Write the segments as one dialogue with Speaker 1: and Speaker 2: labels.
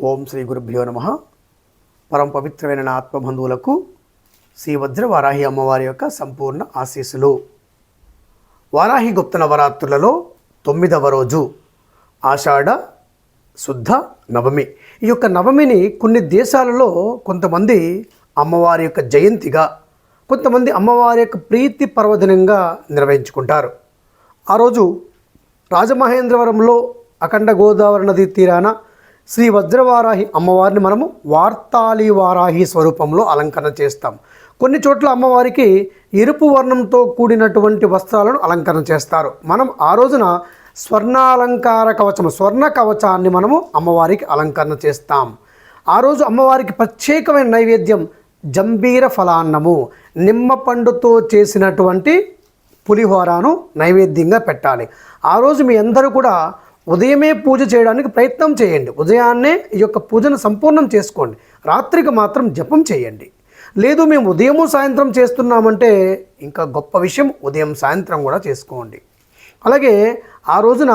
Speaker 1: ఓం శ్రీ గురుభ్యో నమ. పరమ పవిత్రమైన నా ఆత్మబంధువులకు శ్రీ వజ్ర వారాహి అమ్మవారి యొక్క సంపూర్ణ ఆశీస్సులు. వారాహి గుప్త నవరాత్రులలో తొమ్మిదవ రోజు ఆషాఢ శుద్ధ నవమి. ఈ యొక్క నవమిని కొన్ని దేశాలలో కొంతమంది అమ్మవారి యొక్క జయంతిగా కొంతమంది అమ్మవారి యొక్క ప్రీతి పర్వదినంగా నిర్వహించుకుంటారు. ఆ రోజు రాజమహేంద్రవరంలో అఖండ గోదావరి నది తీరాన శ్రీ వజ్రవారాహి అమ్మవారిని మనము వార్తాళి వారాహి స్వరూపంలో అలంకరణ చేస్తాం. కొన్ని చోట్ల అమ్మవారికి ఎరుపు వర్ణంతో కూడినటువంటి వస్త్రాలను అలంకరణ చేస్తారు. మనం ఆ రోజున స్వర్ణాలంకార కవచం స్వర్ణ కవచాన్ని మనము అమ్మవారికి అలంకరణ చేస్తాం. ఆ రోజు అమ్మవారికి ప్రత్యేకమైన నైవేద్యం జంబీర ఫలాన్నము నిమ్మ పండుతో చేసినటువంటి పులిహోరను నైవేద్యంగా పెట్టాలి. ఆ రోజు మీ అందరూ కూడా ఉదయమే పూజ చేయడానికి ప్రయత్నం చేయండి. ఉదయాన్నే ఈ యొక్క పూజను సంపూర్ణం చేసుకోండి. రాత్రికి మాత్రం జపం చేయండి. లేదు మేము ఉదయము సాయంత్రం చేస్తున్నామంటే ఇంకా గొప్ప విషయం ఉదయం సాయంత్రం కూడా చేసుకోండి. అలాగే ఆ రోజున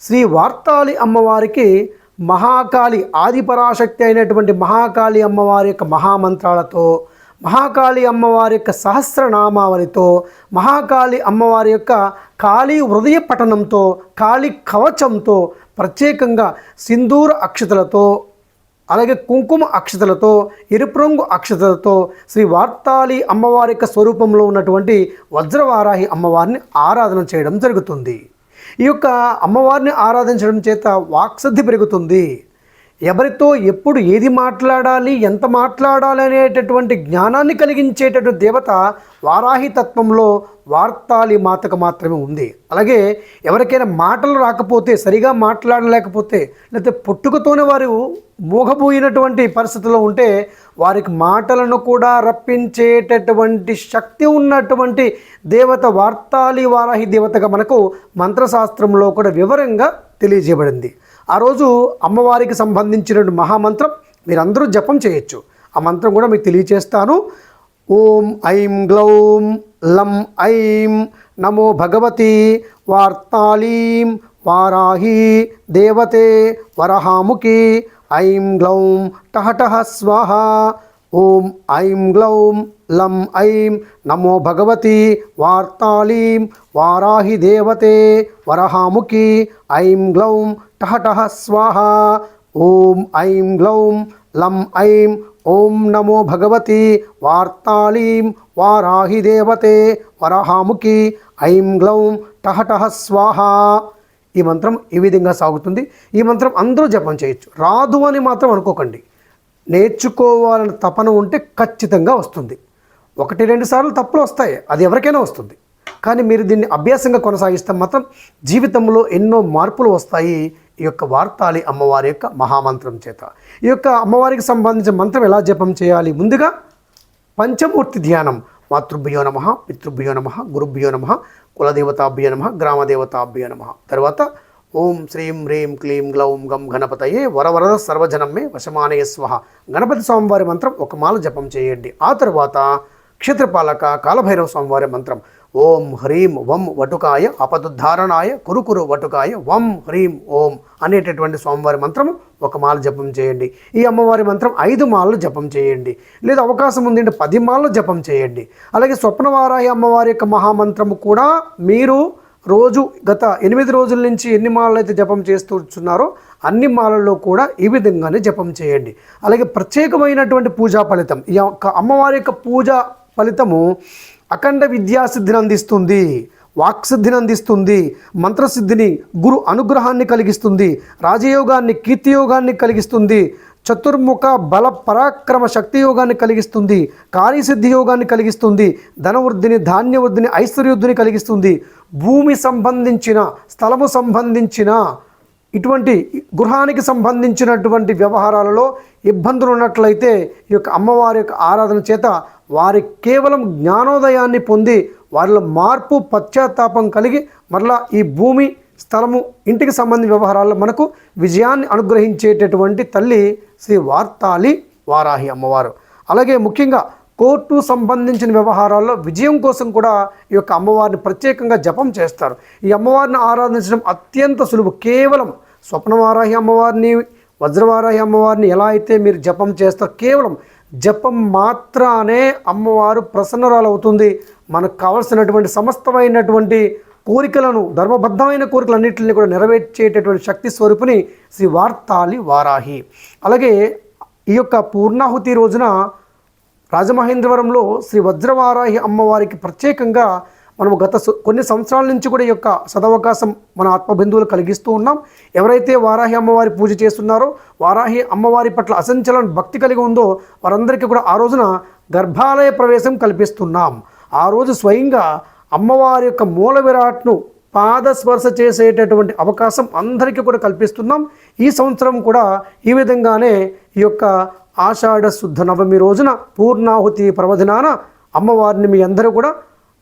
Speaker 1: శ్రీ వార్తాళి అమ్మవారికి మహాకాళి ఆదిపరాశక్తి అయినటువంటి మహాకాళి అమ్మవారి యొక్క మహామంత్రాలతో మహాకాళి అమ్మవారి యొక్క సహస్రనామావళితో మహాకాళి అమ్మవారి యొక్క కాళీ హృదయ పఠనంతో కాళీ కవచంతో ప్రత్యేకంగా సింధూర అక్షతలతో అలాగే కుంకుమ అక్షతలతో ఎరుపు రంగు అక్షతలతో శ్రీ వార్తాళి అమ్మవారి యొక్క స్వరూపంలో ఉన్నటువంటి వజ్రవారాహి అమ్మవారిని ఆరాధన చేయడం జరుగుతుంది. ఈ యొక్క అమ్మవారిని ఆరాధించడం చేత వాక్సిద్ధి పెరుగుతుంది. ఎవరితో ఎప్పుడు ఏది మాట్లాడాలి ఎంత మాట్లాడాలి అనేటటువంటి జ్ఞానాన్ని కలిగించేటటువంటి దేవత వారాహి తత్వంలో వార్తాలి మాతకు మాత్రమే ఉంది. అలాగే ఎవరికైనా మాటలు రాకపోతే సరిగా మాట్లాడలేకపోతే లేకపోతే పుట్టుకతోనే వారు మూగబోయినటువంటి పరిస్థితిలో ఉంటే వారికి మాటలను కూడా రప్పించేటటువంటి శక్తి ఉన్నటువంటి దేవత వార్తాలి వారాహి దేవతగా మనకు మంత్రశాస్త్రంలో కూడా వివరంగా తెలియజేయబడింది. ఆ రోజు అమ్మవారికి సంబంధించిన మహామంత్రం మీరందరూ జపం చేయొచ్చు. ఆ మంత్రం కూడా మీకు తెలియచేస్తాను. ఓం ఐం గ్లౌం లం ఐం నమో భగవతి వార్తాళీం వారాహి దేవతే వరహాముఖి. ఐం గ్లౌం టహటహ స్వాహ. ఓం ఐం గ్లౌం లం ఐం నమో భగవతి వార్తాళీం వారాహి దేవతే వరహాముఖి ఐం గ్లౌం టహటహ స్వాహ ఓం ఐం గ్లౌం లం ఐం ఓం నమో భగవతి వార్తాళీం వారాహి దేవతే వరహాముఖి ఐం గ్లౌం టహటహ స్వాహ ఈ మంత్రం ఈ విధంగా సాగుతుంది. ఈ మంత్రం అందరూ జపం చేయొచ్చు. రాదు అని మాత్రం అనుకోకండి. నేర్చుకోవాలని తపన ఉంటే ఖచ్చితంగా వస్తుంది. ఒకటి రెండు సార్లు తప్పులు వస్తాయి. అది ఎవరికైనా వస్తుంది. కానీ మీరు దీన్ని అభ్యాసంగా కొనసాగిస్తే మాత్రం జీవితంలో ఎన్నో మార్పులు వస్తాయి. ఈ యొక్క వార్తాలి అమ్మవారి యొక్క మహామంత్రం చేత. ఈ యొక్క అమ్మవారికి సంబంధించిన మంత్రం ఎలా జపం చేయాలి? ముందుగా పంచమూర్తి ధ్యానం. మాతృభ్యో నమ పితృభ్యో నమ గురుభ్యో నమ కులదేవతాభ్యో నమ గ్రామదేవతాభ్యో నమ. తర్వాత ఓం శ్రీం హ్రీం క్లీం గ్లౌం గం గణపతయే వరవరద సర్వజనమే వశమానయ స్వహ గణపతి స్వామివారి మంత్రం ఒక మాల జపం చేయండి. ఆ తర్వాత క్షేత్రపాలక కాలభైరవ స్వామివారి మంత్రం. ఓం హ్రీం వం వటుకాయ అపదుద్ధారణాయ కురుకురు వటుకాయ వం హ్రీం ఓం అనేటటువంటి స్వామివారి మంత్రము ఒక మాల జపం చేయండి. ఈ అమ్మవారి మంత్రం ఐదు మాలలు జపం చేయండి. లేదా అవకాశం ఉంది అంటే పది మాలలు జపం చేయండి. అలాగే స్వప్నవారాయ అమ్మవారి యొక్క మహామంత్రము కూడా మీరు రోజు గత ఎనిమిది రోజుల నుంచి ఎన్ని మాలలు అయితే జపం చేస్తున్నారో అన్ని మాలల్లో కూడా ఈ విధంగానే జపం చేయండి. అలాగే ప్రత్యేకమైనటువంటి పూజా ఫలితం. ఈ యొక్క అమ్మవారి యొక్క పూజ ఫలితము అఖండ విద్యాసిద్ధిని అందిస్తుంది వాక్సిద్ధిని అందిస్తుంది మంత్రసిద్ధిని గురు అనుగ్రహాన్ని కలిగిస్తుంది రాజయోగాన్ని కీర్తియోగాన్ని కలిగిస్తుంది చతుర్ముఖ బల పరాక్రమ శక్తి యోగాన్ని కలిగిస్తుంది కార్యసిద్ధి యోగాన్ని కలిగిస్తుంది ధనవృద్ధిని ధాన్యవృద్ధిని ఐశ్వర్యవృద్ధిని కలిగిస్తుంది. భూమి సంబంధించిన స్థలము సంబంధించిన ఇటువంటి గృహానికి సంబంధించినటువంటి వ్యవహారాలలో ఇబ్బందులు ఉన్నట్లయితే ఈ యొక్క అమ్మవారి యొక్క ఆరాధన చేత వారి కేవలం జ్ఞానోదయాన్ని పొంది వారిలో మార్పు పశ్చాత్తాపం కలిగి మరలా ఈ భూమి స్థలము ఇంటికి సంబంధించిన వ్యవహారాల్లో మనకు విజయాన్ని అనుగ్రహించేటటువంటి తల్లి శ్రీ వార్తాలి వారాహి అమ్మవారు. అలాగే ముఖ్యంగా కోర్టు సంబంధించిన వ్యవహారాల్లో విజయం కోసం కూడా ఈ యొక్క అమ్మవారిని ప్రత్యేకంగా జపం చేస్తారు. ఈ అమ్మవారిని ఆరాధించడం అత్యంత సులువు. కేవలం స్వప్నవారాహి అమ్మవారిని వజ్రవారాహి అమ్మవారిని ఎలా అయితే మీరు జపం చేస్తారో కేవలం జపం మాత్రానే అమ్మవారు ప్రసన్నరాలవుతుంది. మనకు కావలసినటువంటి సమస్తమైనటువంటి కోరికలను ధర్మబద్ధమైన కోరికలన్నింటినీ కూడా నెరవేర్చేటటువంటి శక్తి స్వరూపిణి శ్రీ వార్తాలి వారాహి. అలాగే ఈ యొక్క పూర్ణాహుతి రోజున రాజమహేంద్రవరంలో శ్రీ వజ్రవారాహి అమ్మవారికి ప్రత్యేకంగా మనం గత కొన్ని సంవత్సరాల నుంచి కూడా ఈ యొక్క సదవకాశం మన ఆత్మబంధువులు కలిగిస్తూ ఉన్నాం. ఎవరైతే వారాహి అమ్మవారి పూజ చేస్తున్నారో వారాహి అమ్మవారి పట్ల అసంచలన భక్తి కలిగి ఉందో వారందరికీ కూడా ఆ రోజున గర్భాలయ ప్రవేశం కల్పిస్తున్నాం. ఆ రోజు స్వయంగా అమ్మవారి యొక్క మూల విరాట్ను పాదస్పర్శ చేసేటటువంటి అవకాశం అందరికీ కూడా కల్పిస్తున్నాం. ఈ సంవత్సరం కూడా ఈ విధంగానే ఈ యొక్క ఆషాఢ శుద్ధ నవమి రోజున పూర్ణాహుతి పర్వదినాన అమ్మవారిని మీ అందరూ కూడా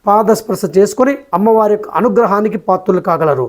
Speaker 1: పాదస్పర్శ చేసుకొని అమ్మవారి యొక్క అనుగ్రహానికి పాత్రులు కాగలరు.